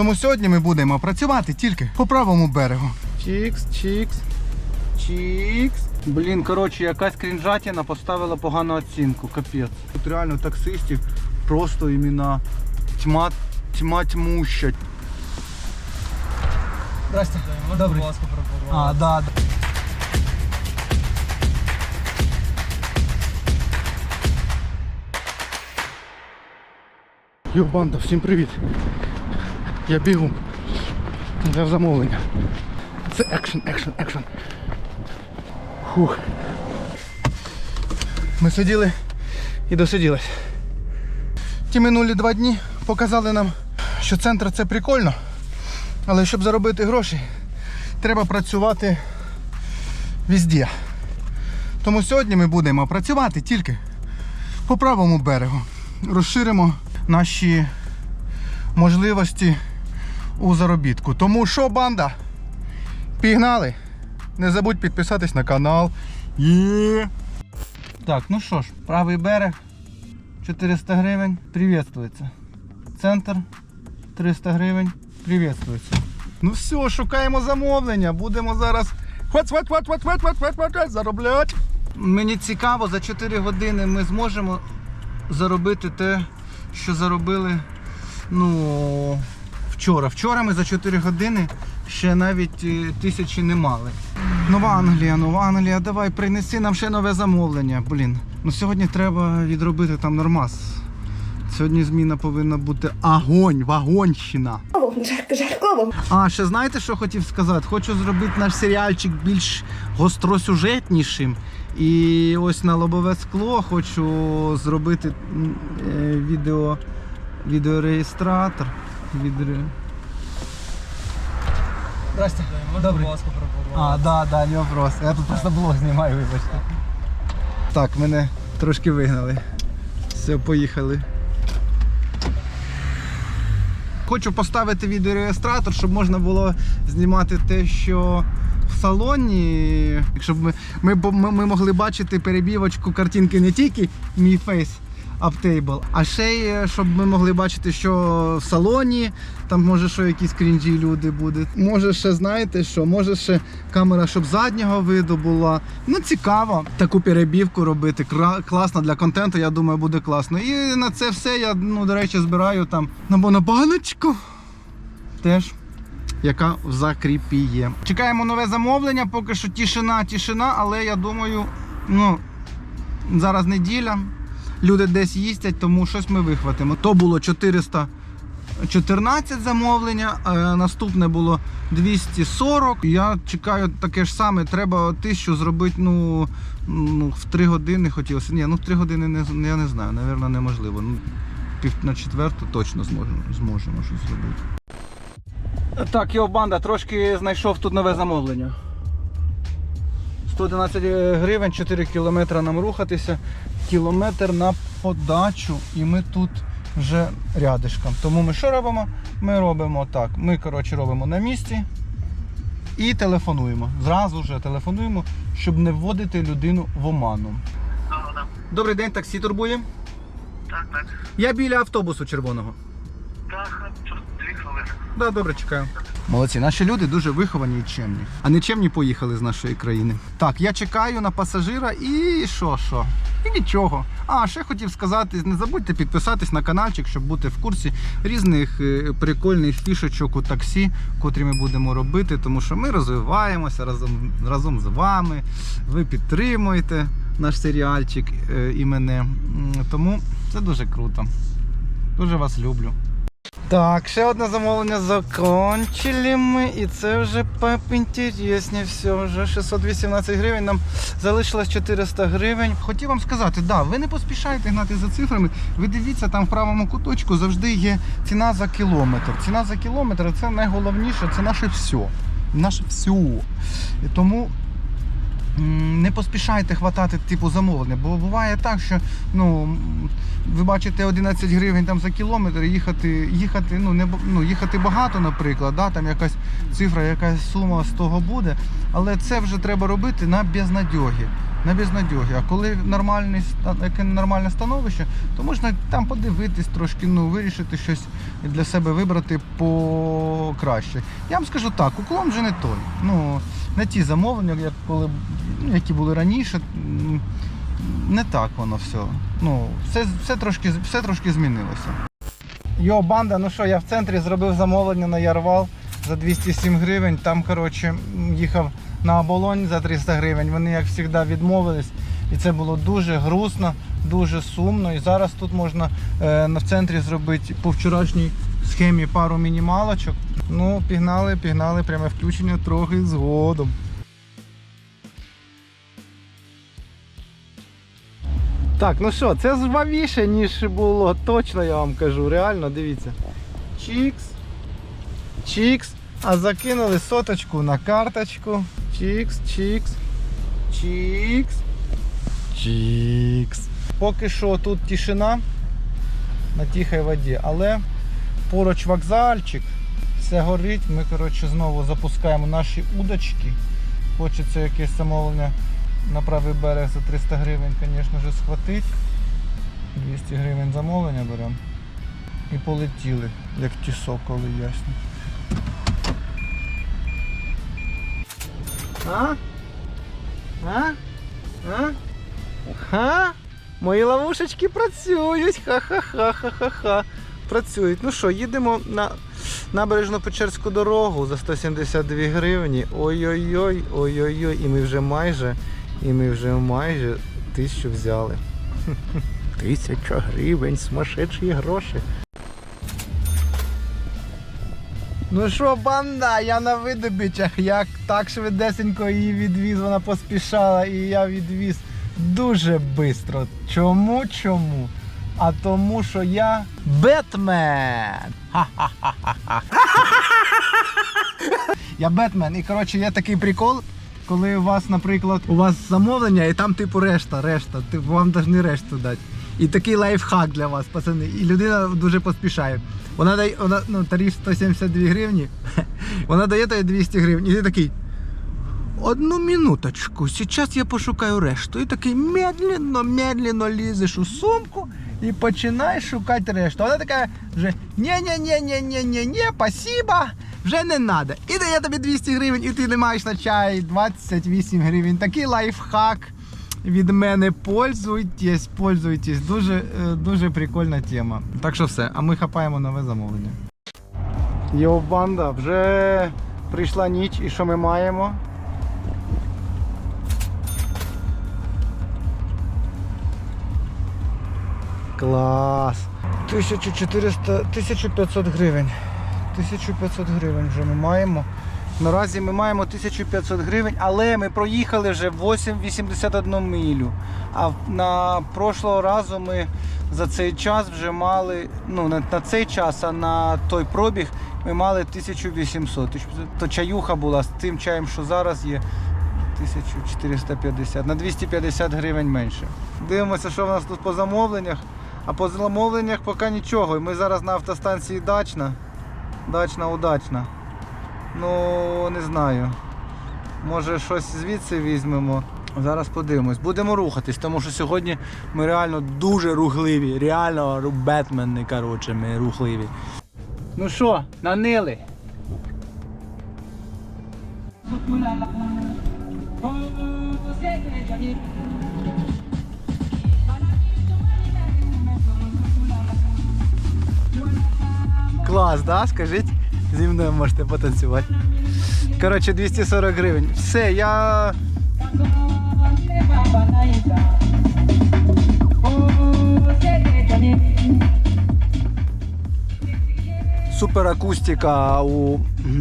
Тому сьогодні ми будемо працювати тільки по правому берегу. Чікс, чікс, чікс. Блін, коротше, якась крінжатіна поставила погану оцінку, капець. Тут реально таксистів просто імена тьма, тьма тьмуща. Здрасте. Можна, Добрий. будь ласка? А, да, да. Йо, банда, всім привіт. Я бігу. Взяв замовлення. Це екшн, екшн, екшн. Фух. Ми сиділи і досиділись. Ті минулі два дні показали нам, що центр це прикольно, але щоб заробити гроші, треба працювати везде. Тому сьогодні ми будемо працювати тільки по правому берегу. Розширимо наші можливості у заробітку. Тому що, банда? Пігнали! Не забудь підписатись на канал. Є! Так, ну що ж, правий берег 400 гривень. Привітствується. Центр 300 гривень. Привітствується. Ну все, шукаємо замовлення. Будемо зараз хват, заробляти. Мені цікаво, за 4 години ми зможемо заробити те, що заробили ну, вчора. Вчора ми за 4 години ще навіть е, тисячі не мали. Нова Англія, Нова Англія, давай принеси нам ще нове замовлення. Блін. Ну сьогодні треба відробити там нормас. Сьогодні зміна повинна бути огонь, вагонщина. Жарково. А, ще знаєте, що хотів сказати? Хочу зробити наш серіальчик більш гостросюжетнішим. І ось на лобове скло хочу зробити е, відео, відеореєстратор. Відео... Здрасте. Можна, будь. А, да, да, не вопрос. Я тут просто блог знімаю, вибачте. Так, мене трошки вигнали. Все, поїхали. Хочу поставити відеореєстратор, щоб можна було знімати те, що в салоні. Щоб ми, ми, ми, ми могли бачити перебівочку картинки не тільки мій фейс аптейбл, а ще щоб ми могли бачити, що в салоні, там може що якісь крінжі люди будуть. Може ще знаєте що, може ще камера, щоб заднього виду була. Ну цікаво. Таку перебівку робити. Класно для контенту, я думаю, буде класно. І на це все я, ну, до речі, збираю там на монобаночку. Теж. Яка в закріпі є. Чекаємо нове замовлення, поки що тишина, тишина, але я думаю, ну, зараз неділя. Люди десь їздять, тому щось ми вихватимо. То було 414 замовлення, а наступне було 240. Я чекаю таке ж саме. Треба тисячу зробити ну, ну, в 3 години хотілося. Ні, ну в 3 години не, я не знаю, напевно, неможливо. Ну, пів на четверту точно зможемо, зможемо щось зробити. Так, йо, банда, трошки знайшов тут нове замовлення. 111 гривень, 4 кілометри нам рухатися, кілометр на подачу, і ми тут вже рядишком. Тому ми що робимо? Ми робимо так. Ми коротше робимо на місці і телефонуємо. Зразу ж телефонуємо, щоб не вводити людину в оману. Добрий день, таксі турбує. Так, так. Я біля автобусу червоного. Так, дві хвилини. Да, добре, чекаю. Молодці, наші люди дуже виховані і чемні. А не чемні поїхали з нашої країни. Так, я чекаю на пасажира і що, що? І нічого. А ще хотів сказати, не забудьте підписатись на каналчик, щоб бути в курсі різних е, прикольних фішечок у таксі, котрі ми будемо робити, тому що ми розвиваємося разом, разом з вами. Ви підтримуєте наш серіальчик е, і мене. Тому це дуже круто. Дуже вас люблю. Так, ще одне замовлення закончили ми, і це вже поінтересніше. Все, вже 618 гривень. Нам залишилось 400 гривень. Хотів вам сказати, да, ви не поспішайте гнати за цифрами. Ви дивіться, там в правому куточку завжди є ціна за кілометр. Ціна за кілометр це найголовніше, це наше все. Наше все. І тому не поспішайте хватати типу замовлення, бо буває так, що ну, ви бачите 11 гривень там за кілометр, їхати, їхати, ну, не, ну, їхати багато, наприклад, да, там якась цифра, якась сума з того буде, але це вже треба робити на безнадьогі. На безнадьогі. А коли нормальний, яке нормальне становище, то можна там подивитись трошки, ну, вирішити щось і для себе вибрати покраще. Я вам скажу так, уклон вже не той. Ну, не ті замовлення, як коли, які були раніше. Не так воно все. Ну, все, все, трошки, все трошки змінилося. Йо, банда, ну що, я в центрі зробив замовлення на Ярвал за 207 гривень. Там, коротше, їхав на оболонь за 300 гривень. Вони, як завжди, відмовились. І це було дуже грустно, дуже сумно. І зараз тут можна е, в центрі зробити по вчорашній схемі пару мінімалочок. Ну, пігнали, пігнали, пряме включення трохи згодом. Так, ну що, це жвавіше, ніж було, точно я вам кажу. Реально, дивіться. Чікс. Чікс. А закинули соточку на карточку. Чікс, чікс. Чікс. Чікс. Поки що тут тишина на тихій воді, але поруч вокзальчик, все горить. Ми коротше, знову запускаємо наші удочки. Хочеться якесь замовлення на правий берег за 300 гривень, звісно ж, схватить. 200 гривень замовлення беремо. І полетіли, як ті соколи ясні. А? А? А? Ха? Мої ловушечки працюють. Ха-ха-ха-ха-ха-ха. Працюють. Ну що, їдемо на набережну Печерську дорогу за 172 гривні. Ой-ой-ой, ой-ой-ой. І ми вже майже, і ми вже майже тисячу взяли. Тисяча гривень, сумасшедші гроші. Ну що, банда, я на видобичах, як так швидесенько її відвіз, вона поспішала і я відвіз дуже швидко. Чому? Чому? А тому, що я Бетмен! Ха-ха-ха-ха-ха. Я Бетмен. І коротше є такий прикол, коли у вас, наприклад, у вас замовлення, і там типу решта, решта, типу вам повинні решту дати. І такий лайфхак для вас, пацани. І людина дуже поспішає. Вона дає, вона, ну, тариф 172 гривні, вона дає тобі 200 гривень. І ти такий. Одну минуточку, сейчас я пошукаю решту. І такий медленно, медленно лізеш у сумку і починаєш шукати решту. Вона така вже ні-ні-ні-ні-ні-ні, спасибо, вже не треба. І дає тобі 200 гривень, і ти не маєш на чай 28 гривень. Такий лайфхак від мене. Пользуйтесь, пользуйтесь. Дуже, е, дуже прикольна тема. Так що все, а ми хапаємо нове замовлення. Йо, банда, вже прийшла ніч, і що ми маємо? Клас. 1400, 1500 гривень. 1500 гривень вже ми маємо. Наразі ми маємо 1500 гривень, але ми проїхали вже 8,81 милю. А на прошлого разу ми за цей час вже мали, ну не на цей час, а на той пробіг ми мали 1800. 1800. То чаюха була з тим чаєм, що зараз є. 1450, на 250 гривень менше. Дивимося, що в нас тут по замовленнях. А по замовленнях поки нічого. Ми зараз на автостанції Дачна. Дачна удачна. Ну, не знаю. Може щось звідси візьмемо. Зараз подивимось. Будемо рухатись, тому що сьогодні ми реально дуже рухливі. Реально бетмени, коротше, ми рухливі. Ну що, нанили? Клас, да? Скажіть, зі мною можете потанцювати. Коротше, 240 гривень. Все, я. Супер акустика у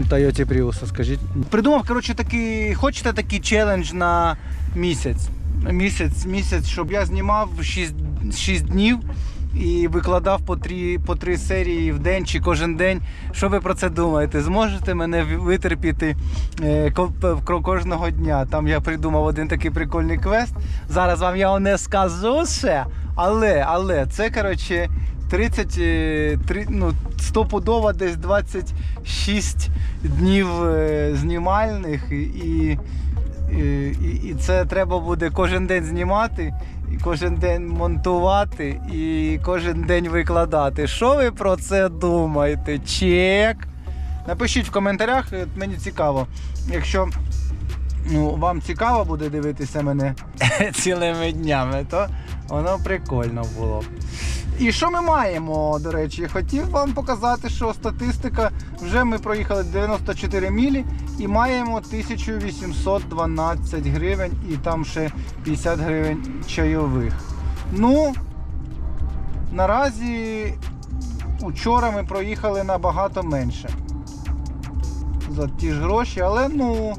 Toyota Prius, скажіть. Придумав, коротше, такий, хочете такий челендж на місяць. Місяць, місяць, щоб я знімав 6, 6 днів і викладав по 3, по 3 серії в день чи кожен день. Що ви про це думаєте? Зможете мене витерпіти е, ко- ко- кожного дня? Там я придумав один такий прикольний квест. Зараз вам я його не скажу ще, але, але це коротше 30, е, три- ну, стопудово десь 26 днів е, знімальних і І, це треба буде кожен день знімати, і кожен день монтувати, і кожен день викладати. Що ви про це думаєте? Чек. Напишіть в коментарях, е, мені цікаво. Якщо ну, вам цікаво буде дивитися мене цілими днями, то воно прикольно було. І що ми маємо, до речі, хотів вам показати, що статистика вже ми проїхали 94 мілі і маємо 1812 гривень і там ще 50 гривень чайових. Ну, наразі учора ми проїхали набагато менше за ті ж гроші, але ну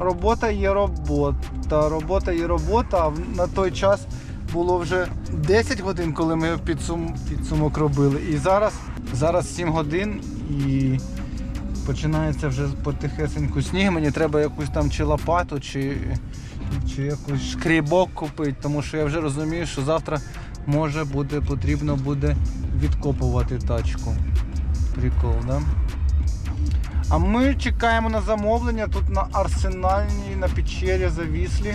робота є робота. Робота є робота. А на той час було вже 10 годин, коли ми підсум, підсумок робили. І зараз, зараз 7 годин і починається вже потихесеньку сніг. Мені треба якусь там чи лопату, чи, чи якийсь шкрібок купити, тому що я вже розумію, що завтра може буде потрібно буде відкопувати тачку. Прикол, да? А ми чекаємо на замовлення тут на арсенальній, на печері завіслі.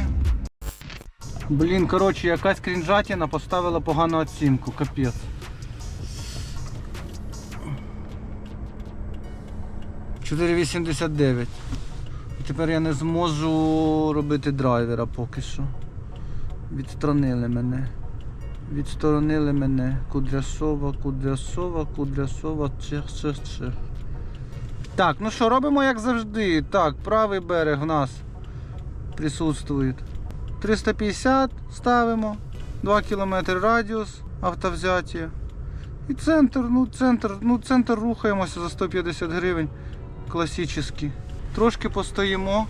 Блін, коротше, якась крінжатіна поставила погану оцінку, капець. «4,89. І Тепер я не зможу робити драйвера поки що. Відсторонили мене. Відсторонили мене. Кудрясова, Кудрясова, Кудрясова, чех, чех, чех. Так, ну що, робимо як завжди. Так, правий берег в нас присутствує. 350 ставимо, 2 км радіус автовзяті. І центр, ну центр, ну центр рухаємося за 150 гривень. Класичний. Трошки постоїмо,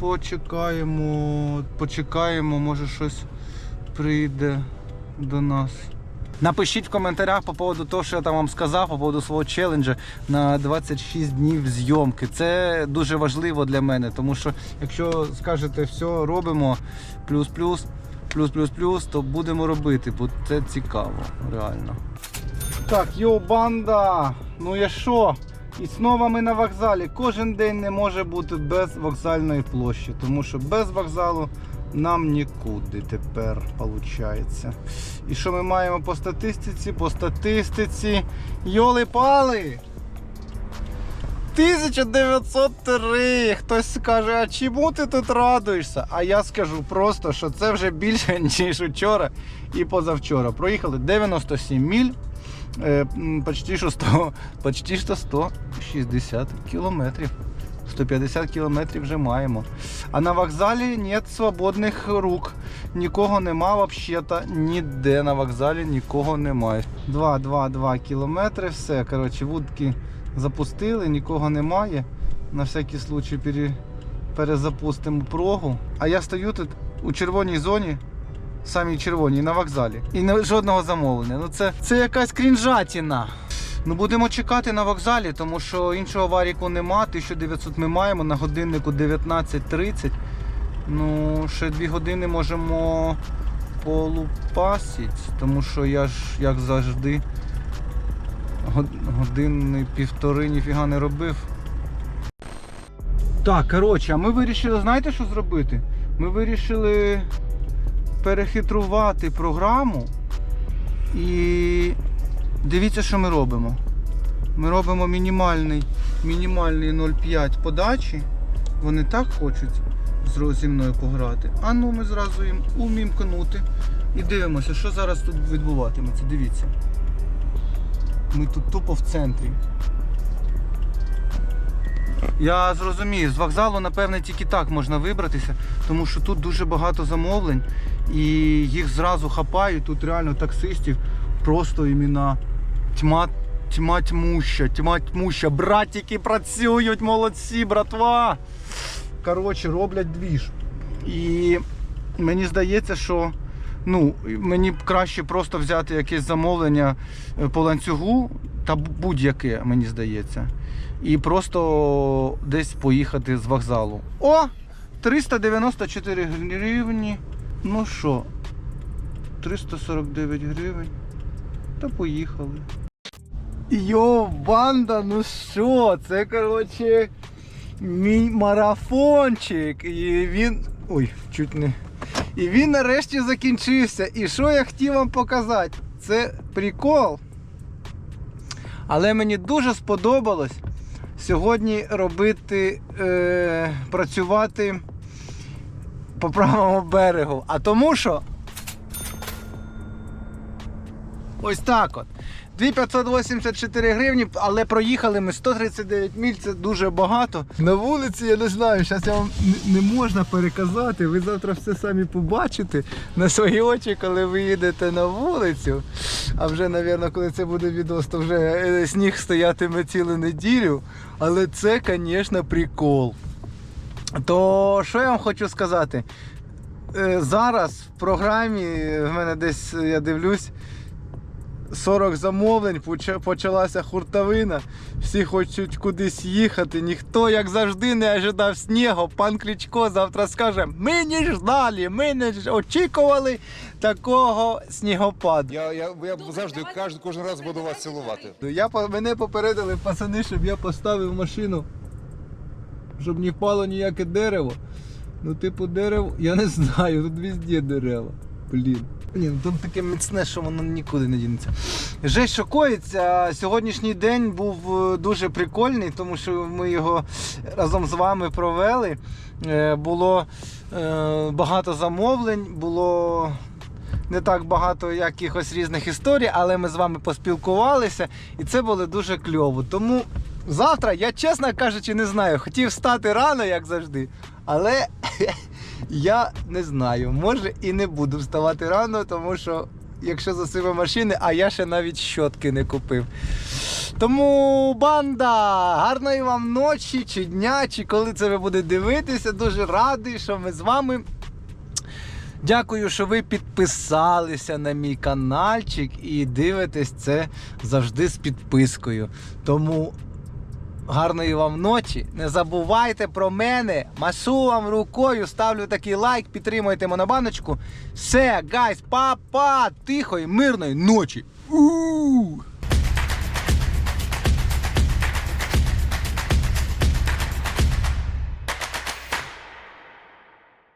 почекаємо, почекаємо, може щось прийде до нас. Напишіть в коментарях по поводу того, що я там вам сказав, по поводу свого челенджа на 26 днів зйомки. Це дуже важливо для мене, тому що якщо скажете все робимо, плюс-плюс, плюс-плюс-плюс, то будемо робити, бо це цікаво, реально. Так, йо, банда! Ну я що? І знову ми на вокзалі. Кожен день не може бути без вокзальної площі, тому що без вокзалу нам нікуди тепер виходить. І що ми маємо по статистиці? По статистиці. Йоли-пали! 1903! Хтось скаже, а чому ти тут радуєшся? А я скажу просто, що це вже більше, ніж вчора і позавчора. Проїхали 97 міль. Е, почти що 100, почти що 160 кілометрів. 150 кілометрів вже маємо. А на вокзалі нет свободних рук. Нікого нема взагалі. Ніде на вокзалі нікого немає. 2-2-2 кілометри, все. Коротше, вудки запустили, нікого немає. На всякий случай пере, перезапустимо прогу. А я стою тут у червоній зоні. Самій червоній на вокзалі. І жодного замовлення. Ну це, це якась крінжатіна. Ну будемо чекати на вокзалі, тому що іншого варіку нема. 1900 ми маємо на годиннику 19.30. Ну, ще дві години можемо полупасити, тому що я ж, як завжди, години півтори ніфіга не робив. Так, коротше, а ми вирішили, знаєте, що зробити? Ми вирішили перехитрувати програму і дивіться, що ми робимо. Ми робимо мінімальний, мінімальний 0,5 подачі. Вони так хочуть зі мною пограти. А ну ми зразу їм умімкнути. І дивимося, що зараз тут відбуватиметься. Дивіться. Ми тут тупо в центрі. Я зрозумію, з вокзалу, напевне, тільки так можна вибратися, тому що тут дуже багато замовлень і їх зразу хапають. Тут реально таксистів просто імена тьма, тьма тьмуща, тьма тьмуща. Братики працюють, молодці, братва. Коротше, роблять двіж. І мені здається, що ну, мені б краще просто взяти якесь замовлення е, по ланцюгу та будь-яке, мені здається. І просто десь поїхати з вокзалу. О! 394 гривні. Ну що, 349 гривень. Та поїхали. Йо, банда, ну що, це коротше. мій марафончик. І він. Ой, чуть не. І він нарешті закінчився. І що я хотів вам показати? Це прикол. Але мені дуже сподобалось сьогодні робити, е, працювати по правому берегу. А тому що. Ось так от. 2584 гривні, але проїхали ми 139 міль, це дуже багато. На вулиці я не знаю, зараз я вам не- можна переказати. Ви завтра все самі побачите на свої очі, коли ви їдете на вулицю. А вже, мабуть, коли це буде відео, то вже е, сніг стоятиме цілу неділю. Але це, звісно, прикол. То що я вам хочу сказати? Е, Зараз в програмі в мене десь я дивлюсь. 40 замовлень, почалася хуртовина, всі хочуть кудись їхати. Ніхто, як завжди, не ожидав снігу. Пан Кличко завтра скаже: ми не ждали, ми не очікували такого снігопаду. Я, я, я завжди кожен, кожен раз буду вас цілувати. Я, мене попередили пацани, щоб я поставив машину, щоб не впало ніяке дерево. Ну, типу, дерево, я не знаю, тут везде дерева. Блін. Ну тут таке міцне, що воно нікуди не дінеться. Жесть шокується. Сьогоднішній день був е, дуже прикольний, тому що ми його разом з вами провели. Е, Було е, багато замовлень, було не так багато якихось різних історій, але ми з вами поспілкувалися, і це було дуже кльово. Тому завтра я, чесно кажучи, не знаю. Хотів встати рано, як завжди, але я не знаю. Може і не буду вставати рано, тому що якщо засипе машини, а я ще навіть щотки не купив. Тому банда, гарної вам ночі чи дня, чи коли це ви будете дивитися. Дуже радий, що ми з вами. Дякую, що ви підписалися на мій каналчик і дивитесь це завжди з підпискою. Тому гарної вам ночі. Не забувайте про мене. Машу вам рукою, ставлю такий лайк, підтримуйте монобаночку. Все, гайс, па-па, тихої, мирної ночі. У-у-у!